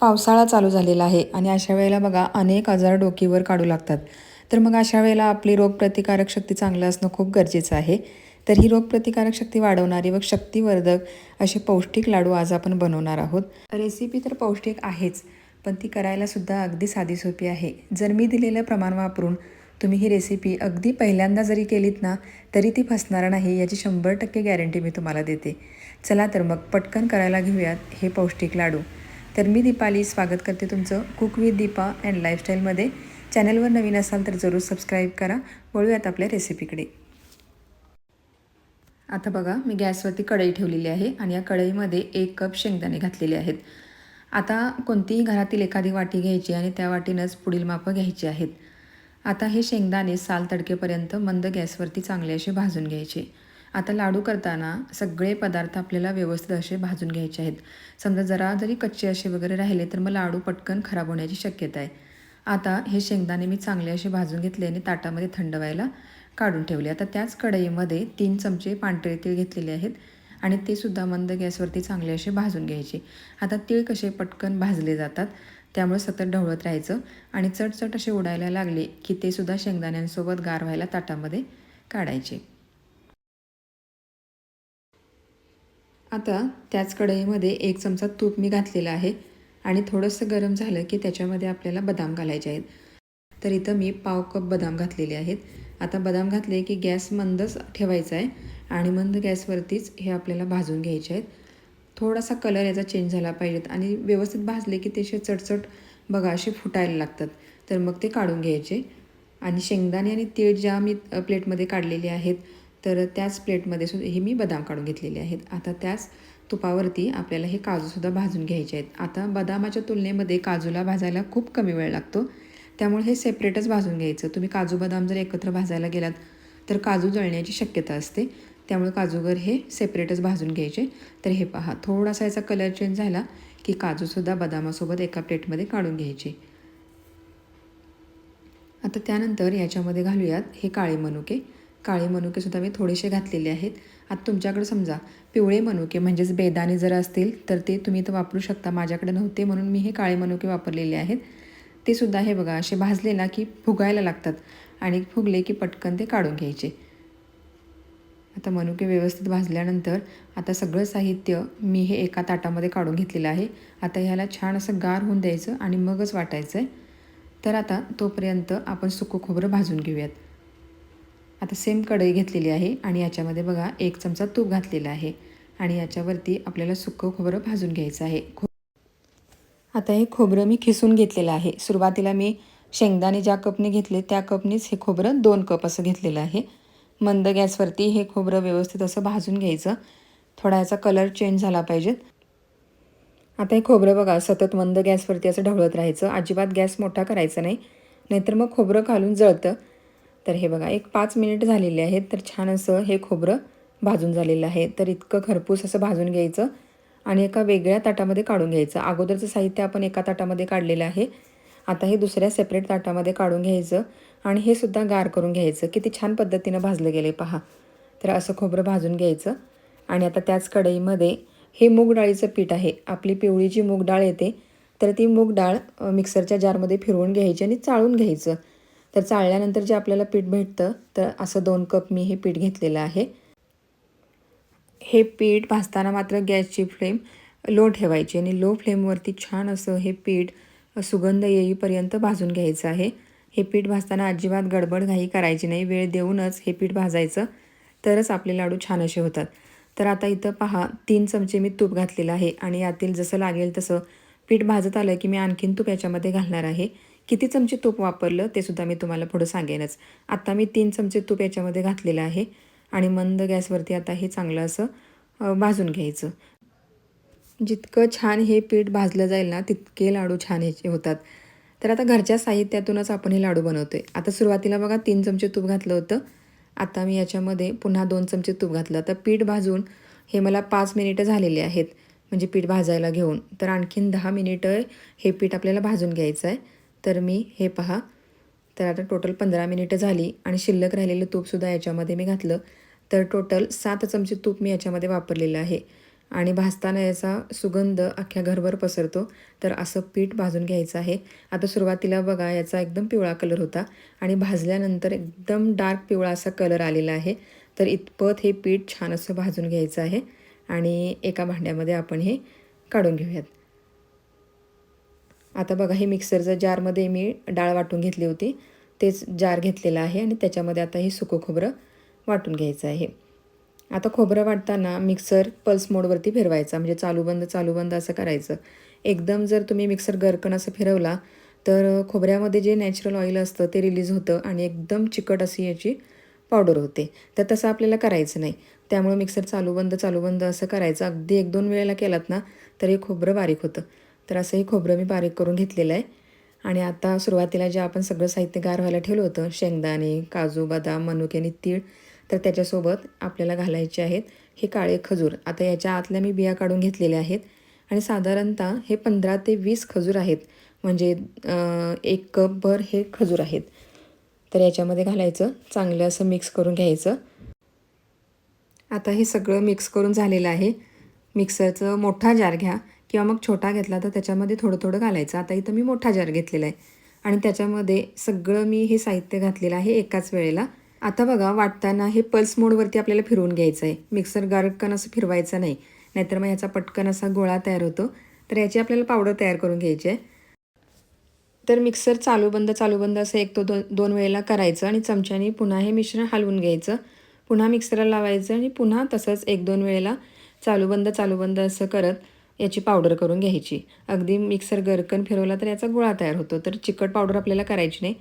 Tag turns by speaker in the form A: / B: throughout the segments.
A: पावसाळा चालू झालेला आहे आणि अशा वेळेला बघा अनेक आजार डोकीवर काढू लागतात. तर मग अशा वेळेला आपली रोगप्रतिकारक शक्ती चांगलं असणं खूप गरजेचं आहे. तर ही रोगप्रतिकारक शक्ती वाढवणारी व शक्तिवर्धक असे पौष्टिक लाडू आज आपण बनवणार आहोत. रेसिपी तर पौष्टिक आहेच पण ती करायलासुद्धा अगदी साधी सोपी आहे. जर मी दिलेलं प्रमाण वापरून तुम्ही ही रेसिपी अगदी पहिल्यांदा जरी केलीत ना तरी ती फसणार नाही याची शंभर टक्के गॅरंटी मी तुम्हाला देते. चला तर मग पटकन करायला घेऊयात हे पौष्टिक लाडू. तर मी दीपाली स्वागत करते तुमचं कुक विथ दीपा अँड लाईफस्टाईलमध्ये चॅनलवर नवीन असाल तर जरूर सबस्क्राईब करा. वळूयात आपल्या रेसिपीकडे आता बघा मी गॅसवरती कढई ठेवलेली आहे आणि या कढईमध्ये एक कप शेंगदाणे घातलेले आहेत. आता कोणतीही घरातील एखादी वाटी घ्यायची आणि त्या वाटीनंच पुढील मापं घ्यायची आहेत. आता हे शेंगदाणे साल तडकेपर्यंत मंद गॅसवरती चांगले असे भाजून घ्यायचे. आता लाडू करताना सगळे पदार्थ आपल्याला व्यवस्थित असे भाजून घ्यायचे आहेत. समजा जरा जरी कच्चे असे वगैरे राहिले तर मग लाडू पटकन खराब होण्याची शक्यता आहे. आता हे शेंगदाणे मी चांगले असे भाजून घेतले आणि ताटामध्ये थंड व्हायला काढून ठेवले. आता त्याच कढईमध्ये तीन चमचे पांढरे तीळ घेतलेले आहेत आणि ते सुद्धा मंद गॅसवरती चांगले असे भाजून घ्यायचे. आता तीळ कसे पटकन भाजले जातात त्यामुळे सतत ढवळत राहायचं आणि चटचट असे उडायला लागले की ते सुद्धा शेंगदाण्यांसोबत गार व्हायला ताटामध्ये काढायचे. आता त्याच कढईमध्ये एक चमचा तूप मी घातलेला आहे आणि थोडंसं गरम झालं की त्याच्यामध्ये आपल्याला बदाम घालायचे आहेत. तर इथं मी पाव कप बदाम घातलेले आहेत. आता बदाम घातले की गॅस मंदच ठेवायचा आहे आणि मंद गॅसवरतीच हे आपल्याला भाजून घ्यायचे आहेत. थोडासा कलर याचा चेंज झाला पाहिजेत आणि व्यवस्थित भाजले की ते असे चटचट बघा असे फुटायला लागतात. तर मग ते काढून घ्यायचे. आणि शेंगदाणे आणि तीळ ज्या मी प्लेटमध्ये काढलेले आहेत तर त्याच प्लेटमध्ये सुद्धा हे मी बदाम काढून घेतलेले आहेत. आता त्याच तुपावरती आपल्याला हे काजूसुद्धा भाजून घ्यायचे आहेत. आता बदामाच्या तुलनेमध्ये काजूला भाजायला खूप कमी वेळ लागतो. त्यामुळे हे सेपरेटच भाजून घ्यायचं. तुम्ही काजू बदाम जर एकत्र भाजायला गेलात तर काजू जळण्याची शक्यता असते. त्यामुळे काजूगर हे सेपरेटच भाजून घ्यायचे. तर हे पहा थोडासा याचा कलर चेंज झाला की काजूसुद्धा बदामासोबत एका प्लेटमध्ये काढून घ्यायचे. आता त्यानंतर याच्यामध्ये घालूयात हे काळे मनुके. काळे मनुकेसुद्धा मी थोडेसे घातलेले आहेत. आता तुमच्याकडे समजा पिवळे मनुके म्हणजेच बेदाणे जर असतील तर ते तुम्ही तर वापरू शकता. माझ्याकडे नव्हते म्हणून मी हे काळे मनुके वापरलेले आहेत. ते सुद्धा हे बघा असे भाजले ना की फुगायला लागतात आणि फुगले की पटकन ते काढून घ्यायचे. आता मनुके व्यवस्थित भाजल्यानंतर आता सगळं साहित्य मी हे एका ताटामध्ये काढून घेतलेलं आहे. आता ह्याला छान असं गार होऊन द्यायचं आणि मगच वाटायचं आहे तर आता तोपर्यंत आपण सुकं खोबरं भाजून घेऊयात. आता सेम कढई घेतलेली आहे आणि याच्यामध्ये बघा एक चमचा तूप घातलेला आहे आणि याच्यावरती आपल्याला सुकं खोबरं भाजून घ्यायचं आहे. खो आता हे खोबरं मी खिसून घेतलेलं आहे. सुरुवातीला मी शेंगदाणे ज्या कपने घेतले त्या कपनेच हे खोबरं दोन कप असं घेतलेलं आहे. मंद गॅसवरती हे खोबरं व्यवस्थित असं भाजून घ्यायचं. थोडा याचा कलर चेंज झाला पाहिजेत आता हे खोबरं बघा सतत मंद गॅसवरती असं ढवळत राहायचं. अजिबात गॅस मोठा करायचा नाही. नाहीतर मग खोबरं घालून जळतं. तर हे बघा एक पाच मिनिट झालेले आहेत तर छान असं हे खोबरं भाजून झालेलं आहे. तर इतकं खरपूस असं भाजून घ्यायचं आणि एका वेगळ्या ताटामध्ये काढून घ्यायचं. अगोदरचं साहित्य आपण एका ताटामध्ये काढलेलं आहे. आता हे दुसऱ्या सेपरेट ताटामध्ये काढून घ्यायचं आणि हे सुद्धा गार करून घ्यायचं. किती छान पद्धतीनं भाजलं गेले पहा. तर असं खोबरं भाजून घ्यायचं आणि आता त्याच कढईमध्ये हे मूग डाळीचं पीठ आहे. आपली पिवळी जी मूग डाळ येते तर ती मूग डाळ मिक्सरच्या जारमध्ये फिरवून घ्यायची आणि चाळून घ्यायचं. तर चाळल्यानंतर जे आपल्याला पीठ भेटतं तर असं दोन कप मी हे पीठ घेतलेलं आहे. हे पीठ भाजताना मात्र गॅसची फ्लेम लो ठेवायची आणि लो फ्लेमवरती छान असं हे पीठ सुगंध येईपर्यंत भाजून घ्यायचं आहे. हे पीठ भाजताना अजिबात गडबड घाई करायची नाही वेळ देऊनच हे पीठ भाजायचं. तरच आपले लाडू छान असे होतात. तर आता इथं पहा तीन चमचे मी तूप घातलेलं आहे आणि यातील जसं लागेल तसं पीठ भाजत आलं की मी आणखीन तूप याच्यामध्ये घालणार आहे. किती चमचे तूप वापरलं ते सुद्धा मी तुम्हाला पुढं सांगेनच. आत्ता मी तीन चमचे तूप याच्यामध्ये घातलेलं आहे आणि मंद गॅसवरती आता हे चांगलं असं भाजून घ्यायचं. जितकं छान हे पीठ भाजलं जाईल ना तितके लाडू छान ह्याचे होतात. तर आता घरच्या साहित्यातूनच आपण हे लाडू बनवतो आहे आता सुरुवातीला बघा तीन चमचे तूप घातलं होतं. आता मी याच्यामध्ये पुन्हा दोन चमचे तूप घातलं. तर पीठ भाजून हे मला पाच मिनिटं झालेले आहेत म्हणजे पीठ भाजायला घेऊन. तर आणखीन दहा मिनिटं हे पीठ आपल्याला भाजून घ्यायचं आहे. तर मी हे पहा. तर आता टोटल पंधरा मिनिटं झाली आणि शिल्लक राहिलेलं तूपसुद्धा याच्यामध्ये मी घातलं. तर टोटल सात चमचे तूप मी याच्यामध्ये वापरलेलं आहे. आणि भाजताना याचा सुगंध अख्ख्या घरभर पसरतो. तर असं पीठ भाजून घ्यायचं आहे. आता सुरुवातीला बघा याचा एकदम पिवळा कलर होता. आणि भाजल्यानंतर एकदम डार्क पिवळा असा कलर आलेला आहे. तर इतपत हे पीठ छान असं भाजून घ्यायचं आहे. आणि एका भांड्यामध्ये आपण हे काढून घेऊयात. आता बघा हे मिक्सरच्या जारमध्ये मी डाळ वाटून घेतली होती. तेच जार घेतलेलं आहे आणि त्याच्यामध्ये आता हे सुकं खोबरं वाटून घ्यायचं आहे. आता खोबरं वाटताना मिक्सर पल्स मोडवरती फिरवायचा म्हणजे चालू बंद चालू बंद असं करायचं. एकदम जर तुम्ही मिक्सर गरकन असं फिरवला तर खोबऱ्यामध्ये जे नॅचरल ऑइल असतं ते रिलीज होतं आणि एकदम चिकट अशी याची पावडर होते. तर तसं आपल्याला करायचं नाही. त्यामुळे मिक्सर चालू बंद चालू बंद असं करायचं. अगदी एक दोन वेळेला केलात ना तर हे खोबरं बारीक होतं. तर असं हे खोबरं मी बारीक करून घेतलेलं आहे. आणि आता सुरुवातीला जे आपण सगळं साहित्य गार व्हायला ठेवलं होतं शेंगदाणे काजू बदाम मनुके आणि तीळ तर त्याच्यासोबत आपल्याला घालायचे आहेत हे काळे खजूर. आता याच्या आतल्या मी बिया काढून घेतलेल्या आहेत. आणि साधारणतः हे पंधरा ते वीस खजूर आहेत. म्हणजे एक कपभर हे खजूर आहेत. तर याच्यामध्ये घालायचं चांगलं असं मिक्स करून घ्यायचं. आता हे सगळं मिक्स करून झालेलं आहे. मिक्सरचं मोठा जार घ्या. किंवा मग छोटा घेतला तर त्याच्यामध्ये थोडं थोडं घालायचं. आता इथं मी मोठा जार घेतलेला आहे. आणि त्याच्यामध्ये सगळं मी हे साहित्य घातलेलं आहे एकाच वेळेला. आता बघा वाटताना हे पल्स मोडवरती आपल्याला फिरवून घ्यायचं आहे. मिक्सर गारटकन असं फिरवायचं नाही. नाहीतर मग ह्याचा पटकन असा गोळा तयार होतो. तर याची आपल्याला पावडर तयार करून घ्यायची आहे. तर मिक्सर चालू बंद चालू बंद असं एक तो दो दोन वेळेला करायचं आणि चमच्याने पुन्हा हे मिश्रण हलवून घ्यायचं. पुन्हा मिक्सरला लावायचं आणि पुन्हा तसंच एक दोन वेळेला चालू बंद चालू बंद असं करत याची पावडर करून घ्यायची. अगदी मिक्सर गरकन फिरवला तर याचा गोळा तयार होतो. तर चिकट पावडर आपल्याला करायची नाही.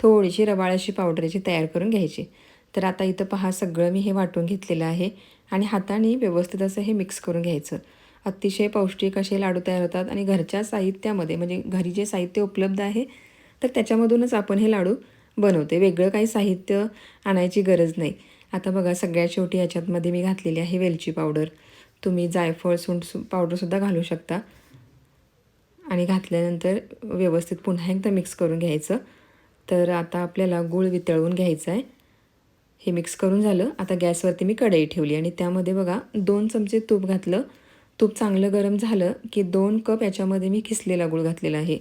A: थोडीशी रवाळ अशी पावडर याची तयार करून घ्यायची. तर आता इथं पहा सगळं मी हे वाटून घेतलेलं आहे. आणि हाताने व्यवस्थित असं हे मिक्स करून घ्यायचं. अतिशय पौष्टिक असे लाडू तयार होतात. आणि घरच्या साहित्यामध्ये म्हणजे घरी जे साहित्य उपलब्ध आहे तर त्याच्यामधूनच आपण हे लाडू बनवते वेगळं काही साहित्य आणायची गरज नाही. आता बघा सगळ्यात शेवटी याच्यातमध्ये मी घातलेली आहे वेलची पावडर. तुम्ही जायफळ सुंठ सु पावडरसुद्धा घालू शकता. आणि घातल्यानंतर व्यवस्थित पुन्हा एकदा मिक्स करून घ्यायचं. तर आता आपल्याला गूळ वितळवून घ्यायचं आहे हे मिक्स करून झालं. आता गॅसवरती मी कढई ठेवली आणि त्यामध्ये बघा दोन चमचे तूप घातलं. तूप चांगलं गरम झालं की दोन कप याच्यामध्ये मी खिसलेला गूळ घातलेला आहे.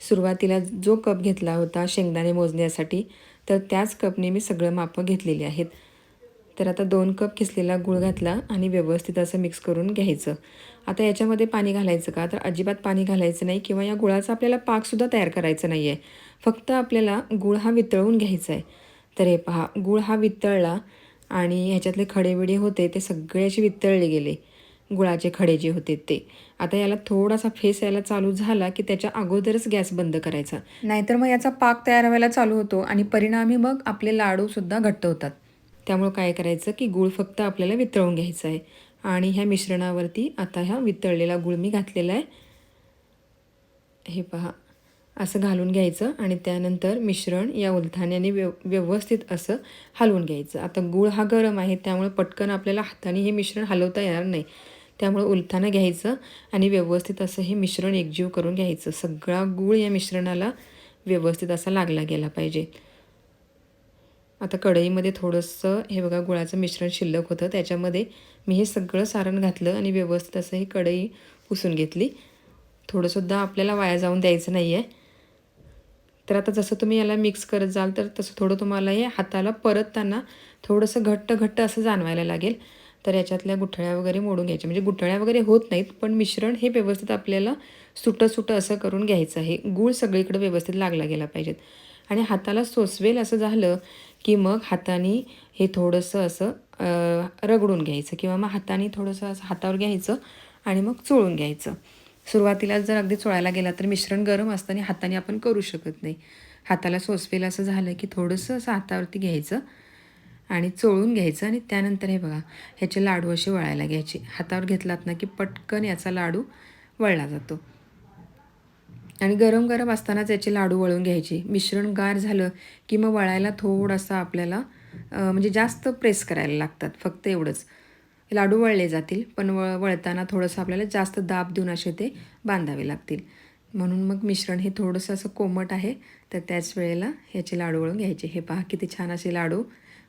A: सुरुवातीला जो कप घेतला होता शेंगदाणे मोजण्यासाठी तर त्याच कपने मी सगळं मापं घेतलेली आहेत. तर आता दोन कप किसलेला गूळ घातला आणि व्यवस्थित असं मिक्स करून घ्यायचं. आता याच्यामध्ये पाणी घालायचं का? तर अजिबात पाणी घालायचं नाही किंवा या गुळाचा आपल्याला पाकसुद्धा तयार करायचा नाही आहे फक्त आपल्याला गूळ हा वितळवून घ्यायचा आहे तर हे पहा गूळ हा वितळला आणि ह्याच्यातले खडेबिडे होते ते सगळे असे वितळले गेले. गुळाचे खडे जे होते ते. आता याला थोडासा फेस यायला चालू झाला की त्याच्या अगोदरच गॅस बंद करायचा. नाहीतर मग याचा पाक तयार व्हायला चालू होतो आणि परिणामी मग आपले लाडूसुद्धा घट्ट होतात. त्यामुळं काय करायचं की गूळ फक्त आपल्याला वितळून घ्यायचं आहे. आणि ह्या मिश्रणावरती आता ह्या वितळलेला गूळ मी घातलेला आहे. हे पहा. असं घालून घ्यायचं आणि त्यानंतर मिश्रण या उलथाण्याने व्यव व्यवस्थित असं हलवून घ्यायचं. आता गूळ हा गरम आहे त्यामुळे पटकन आपल्याला हाताने हे मिश्रण हलवता येणार नाही. त्यामुळे उलथानं घ्यायचं आणि व्यवस्थित असं हे मिश्रण एकजीव करून घ्यायचं. सगळा गूळ या मिश्रणाला व्यवस्थित असा लागला गेला पाहिजे. आता कढईमध्ये थोडंसं हे बघा गुळाचं मिश्रण शिल्लक होतं. त्याच्यामध्ये मी हे सगळं सारण घातलं आणि व्यवस्थित असं ही कढई पुसून घेतली. थोडंसुद्धा आपल्याला वाया जाऊन द्यायचं नाही आहे तर आता जसं तुम्ही याला मिक्स करत जाल तर तसं थोडं तुम्हाला हे हाताला परतताना थोडंसं घट्ट घट्ट असं जाणवायला लागेल. तर याच्यातल्या गुठळ्या वगैरे मोडून घ्यायच्या. म्हणजे गुठळ्या वगैरे होत नाहीत पण मिश्रण हे व्यवस्थित आपल्याला सुटं सुटं असं करून घ्यायचं आहे. गूळ सगळीकडे व्यवस्थित लागला गेला पाहिजेत. आणि हाताला सोसवेल असं झालं की मग हाताने हे थोडंसं असं रगडून घ्यायचं किंवा मग हाताने थोडंसं असं हातावर घ्यायचं आणि मग चोळून घ्यायचं. सुरुवातीला जर अगदी चोळायला गेला तर मिश्रण गरम असताना हाताने आपण करू शकत नाही. हाताला सोसवेल असं झालं की थोडंसं असं हातावरती घ्यायचं आणि चोळून घ्यायचं आणि त्यानंतर हे बघा ह्याचे लाडू असे वळायला घ्यायचे. हातावर घेतलात ना की पटकन याचा लाडू वळला जातो. आणि गरम गरम असतानाच याचे लाडू वळून घ्यायचे. मिश्रण गार झालं की मग वळायला थोडासा आपल्याला म्हणजे जास्त प्रेस करायला लागतात. फक्त एवढंच. लाडू वळले जातील पण वळ वळताना थोडंसं आपल्याला जास्त दाब देऊन असे ते बांधावे लागतील. म्हणून मग मिश्रण हे थोडंसं असं कोमट आहे तर त्याच वेळेला ह्याचे लाडू वळून घ्यायचे. हे पहा किती छान असे लाडू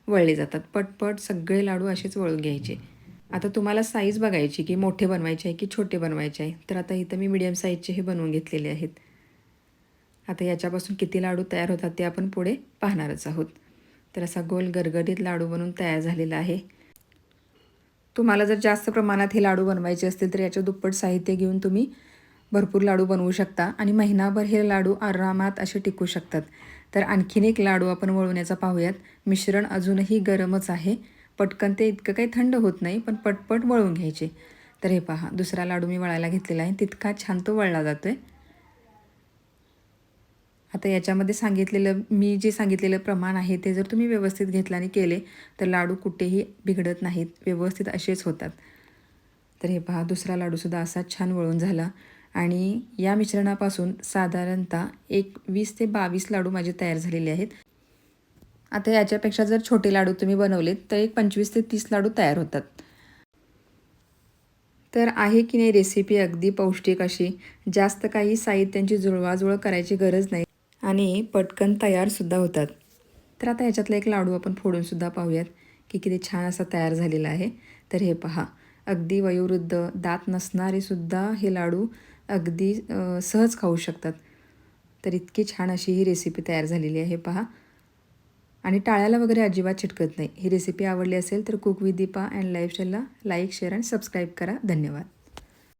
A: वळले जातात. पटपट सगळे लाडू असेच वळून घ्यायचे. आता तुम्हाला साईज बघायची की मोठे बनवायचे आहे की छोटे बनवायचे आहे. तर आता इथं मी मीडियम साईजचे हे बनवून घेतलेले आहेत. आता याच्यापासून किती लाडू तयार होतात ते आपण पुढे पाहणारच आहोत. तर असा गोल गरगडीत लाडू बनून तयार झालेला आहे. तुम्हाला जर जास्त प्रमाणात हे लाडू बनवायचे असतील तर याच्या दुप्पट साहित्य घेऊन तुम्ही भरपूर लाडू बनवू शकता आणि महिनाभर हे लाडू आरामात असे टिकू शकतात. तर आणखीन एक लाडू आपण वळवण्याचा पाहूयात. मिश्रण अजूनही गरमच आहे. पटकन ते इतकं काही थंड होत नाही पण पटपट वळवून घ्यायचे. तर हे पहा दुसरा लाडू मी वळायला घेतलेला आहे. तितका छान तो वळला जातो आहे आता याच्यामध्ये सांगितलेलं मी जे सांगितलेलं प्रमाण आहे ते जर तुम्ही व्यवस्थित घेतलं आणि केले तर लाडू कुठेही बिघडत नाहीत व्यवस्थित असेच होतात. तर हे पहा दुसरा लाडूसुद्धा असा छान वळून झाला. आणि या मिश्रणापासून साधारणतः एक वीस ते बावीस लाडू माझे तयार झालेले आहेत. आता याच्यापेक्षा जर छोटे लाडू तुम्ही बनवलेत तर एक पंचवीस ते तीस लाडू तयार होतात. तर आहे की नाही रेसिपी अगदी पौष्टिक अशी. जास्त काही साहित्यांची जुळवाजुळव करायची गरज नाही. आणि पटकन तयारसुद्धा होतात. तर आता याच्यातला एक लाडू आपण फोडूनसुद्धा पाहूयात की किती छान असा तयार झालेला आहे. तर हे पहा अगदी वयोवृद्ध दात नसणारेसुद्धा हे लाडू अगदी सहज खाऊ शकतात. तर इतकी छान अशी ही रेसिपी तयार झालेली आहे पहा. आणि टाळ्याला वगैरे अजिबात चिटकत नाही. ही रेसिपी आवडली असेल तर कुक विथ दीपा अँड लाईफस्टाईलला लाईक शेअर अँड सबस्क्राईब करा. धन्यवाद.